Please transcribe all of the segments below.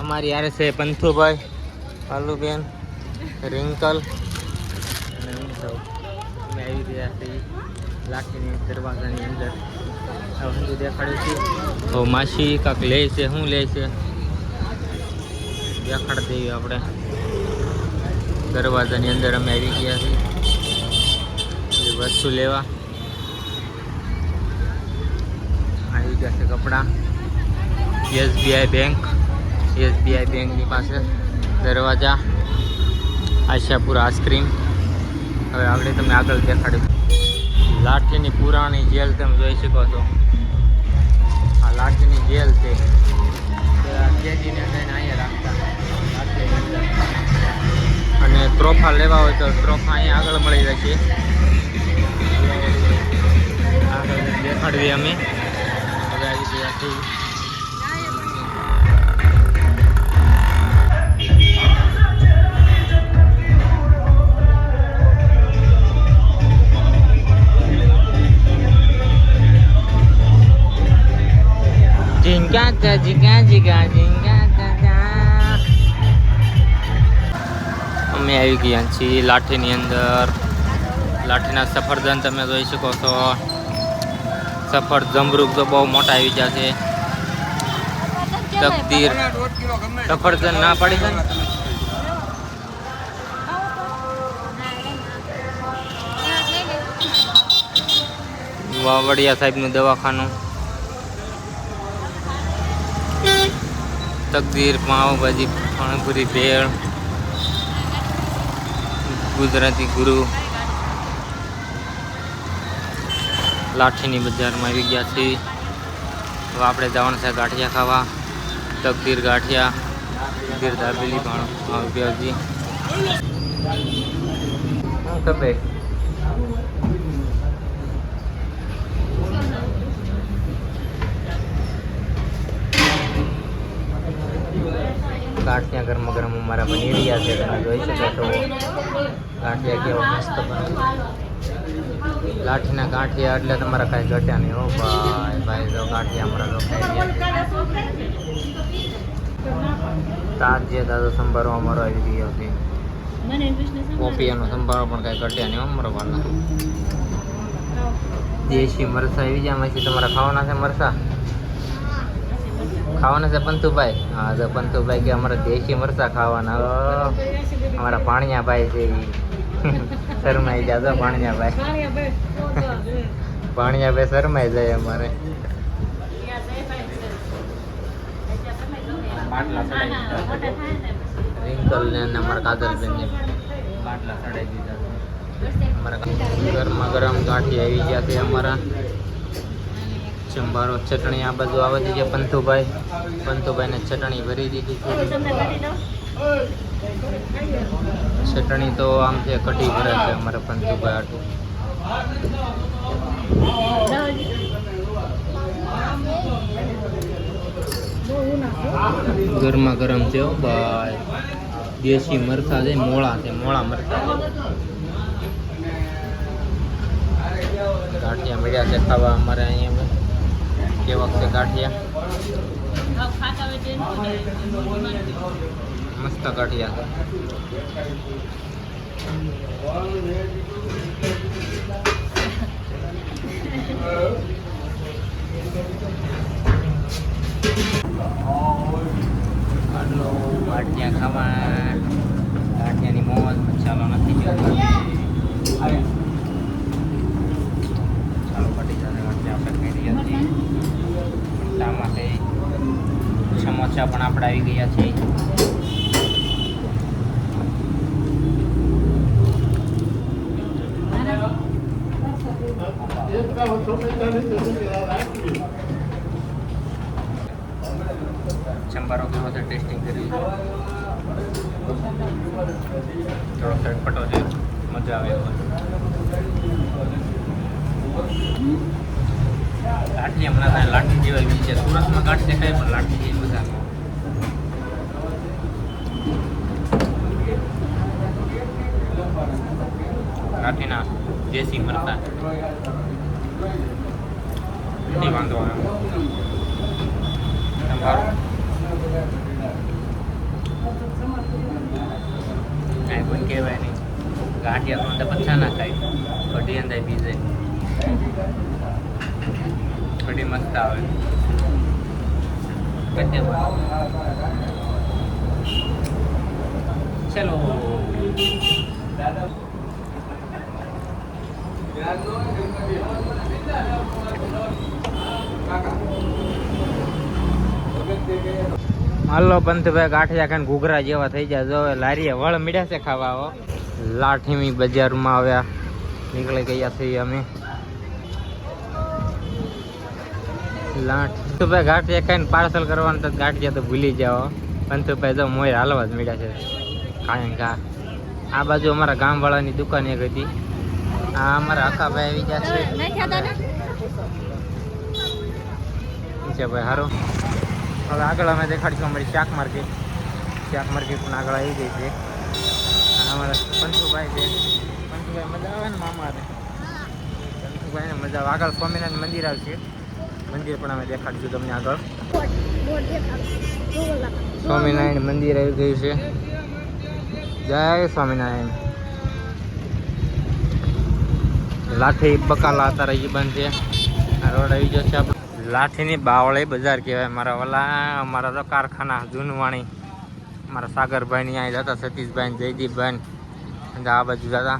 અમારી યારે છે પંથુભાઈ પાલુબેન રિંકલ. અને અમે આવી ગયા છીએ લાઠીની દરવાજાની અંદર. હવે હું દેખાડ્યું છે. તો માસી કાંક લે છે શું લે છે? દેખાડ દઈએ આપણે. દરવાજાની અંદર અમે આવી ગયા છીએ. વસ્તુ લેવા. આવી ગયા છે કપડાં. એસબીઆઈ બેંક એસબીઆઈ બેંકની પાસે દરવાજા, આશાપુર આઈસ્ક્રીમ. હવે આગળ તમને આગળ દેખાડ્યું. લાઠીની પુરાણી જેલ તમે જોઈ શકો છો. આ લાઠીની જેલ છે. અહીંયા રાખતા. અને ટ્રોફા લેવા હોય તો ટ્રોફા અહીંયા આગળ મળી જશે આગળ દેખાડવી અમે. હવે આવી ગયા છીએ અમે આવી ગયા છીએ લાઠીની અંદર. લાઠીના સફરજન તમે જોઈ શકો છો. સફર જમરૂક તો બહુ મોટા આવી ગયા છે. તકદીર સફરજન ના પડી છે ને? વાવડિયા સાહેબનું દવાખાનું. તકદીર પાવભાજી પાણીપુરી, ભેળ, ગુજરાતી ગુરુ. લાઠીની બજારમાં આવી ગયા છીએ. હવે આપણે જવાનું છે ગાંઠિયા ખાવા. તકદીર ગાંઠિયા, તકદીર દાબેલી પણ પ્યાજી ખબર? ગાંઠિયા ગરમ ગરમ અમારા બની રહ્યા છે તમે જોઈ શકો છો. ગાંઠિયા કેવા મસ્ત બને. લાઠીના ગાંઠિયા એટલે તમારા કાંઈ ઘટ્યા નહીં હો ભાઈ. ભાઈ જો ગાંઠિયા અમારા તો ખાઈ ગયા તાજ જે દાદો સંભારો અમારો આવી ગયો છે. પોપિયાનો સંભારો પણ કાંઈ ઘટ્યા નહીં અમારો વાલા દેશી મરસા આવી ગયા પછી તમારા ખાવાના છે મરસા ખાવાના છે પંતુભાઈ. હા તો પંતુભાઈ કે અમારે દેશી મરચા ખાવાના. અમારા પાણિયાભાઈ છે શરમાઈ જાય તો પાણિયા ભાઈ શરમાઈ જાય અમારે. રિંકલ ને અમારા કાજલબેન ને બાટલા ચડાઈ દીધા અમારા ગરમા ગરમ ગાંઠી આવી ગયા છે અમારા. ચંબારો ચટણી આ બાજુ આવે છે પંથુભાઈ પંથુભાઈને ચટણી ભરી દીધી છે. ચટણી તો આમ છે કઢી ભરે છે અમારે પંથુભાઈ આટલું ગરમા ગરમ છે ભાઈ. દેશી મરચા છે મોળા છે મોળા મરચા. ગાંઠિયા મળ્યા છે ખાવા અમારે અહીંયા. કેવા છે ગાંઠિયા? મસ્ત છે આટલો ગાંઠિયા ખાવા. ગાંઠિયાની મોજ ચાલો નથી જોતો ચાલો પટી જશે ગાંઠિયા આપણે ખાઈ રહ્યા છીએ એટલા માટે સમોસા પણ આપણે આવી ગયા છીએ. ચંબારો કેવો છે ટેસ્ટિંગ કરી થોડો ચટપટો છે મજા આવે લાઠી હમણાં થાય, લાઠી જેવા બી છે. સુરતમાં કાઢ દેખાય પણ લાઠી આવે દેશી મરતા નહીં વાંધો આવે. તમારું? કાંઈ પણ કહેવાય નહીં. ગાંઠિયા અંદર પચ્છા ના ખાય. કઢી અંદર પી જાય. કઢી મસ્ત આવે. ચલો. હાલો પંથભાઈ ગાંઠિયા ખાઈને ઘૂઘરા જેવા થઈ જાય જો લારીએ વળ મીડ્યા છે ખાવા લાઠીમી બજારમાં આવ્યા નીકળી ગયા છીએ અમે. લાઠ. પંથભાઈ ગાંઠિયા ખાઈને પાર્સલ કરવાનું તો ગાંઠિયા તો ભૂલી જાઓ પંથભાઈ જો મોય હાલવા જ મીડ્યા છે. કારણ કા આ બાજુ અમારા ગામવાળાની દુકાન એક હતી. આ અમારા અકાભાઈ આવી ગયા છે. છે ભાઈ સારું હવે આગળ અમે દેખાડીશું અમારી શાક માર્કેટ. શાક માર્કેટ પણ આગળ આવી ગઈ છે. અમારા પંચુભાઈ છે. પંચુભાઈ મજા આવે ને મામા પંચુભાઈને મજા આવે. આગળ સ્વામિનારાયણ મંદિર આવશે. મંદિર પણ અમે દેખાડીશું તમને આગળ. સ્વામિનારાયણ મંદિર આવી ગયું છે. જય સ્વામિનારાયણ. લાઠી બકાલા અત્યારે એ બંધ છે. રોડ આવી જશે લાઠીની બાવળી બજાર કહેવાય મારા ઓલા, અમારા તો કારખાના, જૂનવાણી. મારા સાગરભાઈની અહીં જતા, સતીશભાઈ જયદીપભાઈ આ બાજુ જતા,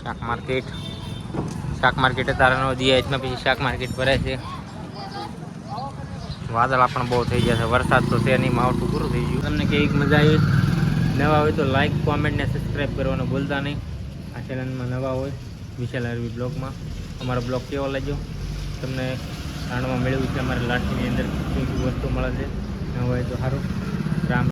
શાક માર્કેટ. શાક માર્કેટ અત્યારે નો દિયા પછી શાક માર્કેટ ભરાય છે. વાદળા પણ બહુ થઈ ગયા છે. વરસાદ તો છે નહીં, માવઠું પૂરું થઈ ગયું. તમને કેવી મજા આવી નવા હોય તો લાઇક કોમેન્ટ ને સબસ્ક્રાઈબ કરવાનું ભૂલતા નહીં. આ ચેનલમાં નવા હોય વિશાલ આરવી બ્લોગમાં. અમારો બ્લોગ કેવો લાગ્યો? તમને જાણવા મળ્યું છે અમારે લાઠીની અંદર શું શું વસ્તુ મળે છે. હવે તો સારું.